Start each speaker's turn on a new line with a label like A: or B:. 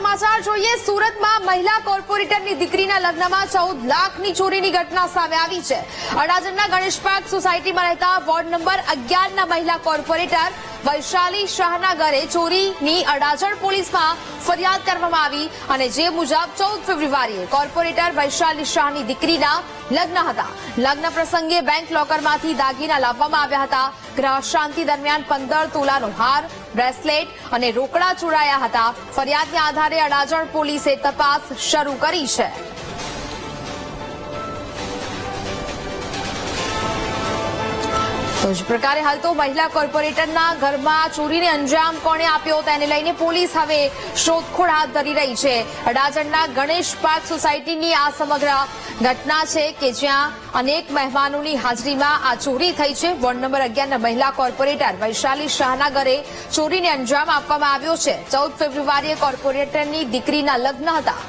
A: સમાચાર જોઈએ, સુરતમાં મહિલા કોર્પોરેટરની દીકરીના લગ્નમાં ચૌદ લાખની ચોરીની ઘટના સામે આવી છે. અડાજણના ગણેશ પાર્ક સોસાયટીમાં રહેતા વોર્ડ નંબર અગિયારના મહિલા કોર્પોરેટર વૈશાલી શાહના ઘરે ચોરીની અડાજણ પોલીસમાં ફરિયાદ કરવામાં આવી અને જે મુજબ ચૌદ ફેબ્રુઆરીએ કોર્પોરેટર વૈશાલી શાહની દીકરીના લગ્ન હતા. લગ્ન પ્રસંગે બેંક લોકરમાંથી દાગીના લાવવામાં આવ્યા હતા. ગ્રહ શાંતિ દરમિયાન પંદર તોલાનો હાર, બ્રેસલેટ અને રોકડા ચોરાયા હતા. ફરિયાદના આધારે અડાજણ પોલીસે તપાસ શરૂ કરી છે. તો જ પ્રકારે હાલ તો મહિલા કોર્પોરેટરના ઘરમાં ચોરીને અંજામ કોણે આપ્યો તેને લઈને પોલીસ હવે શોધખોળ હાથ ધરી રહી છે. અડાજણના ગણેશ પાર્ક સોસાયટીની આ સમગ્ર ઘટના છે કે જ્યાં અનેક મહેમાનોની હાજરીમાં આ ચોરી થઈ છે. વોર્ડ નંબર અગિયારના મહિલા કોર્પોરેટર વૈશાલી શાહના ઘરે ચોરીને અંજામ આપવામાં આવ્યો છે. ચૌદ ફેબ્રુઆરીએ કોર્પોરેટરની દીકરીના લગ્ન હતા.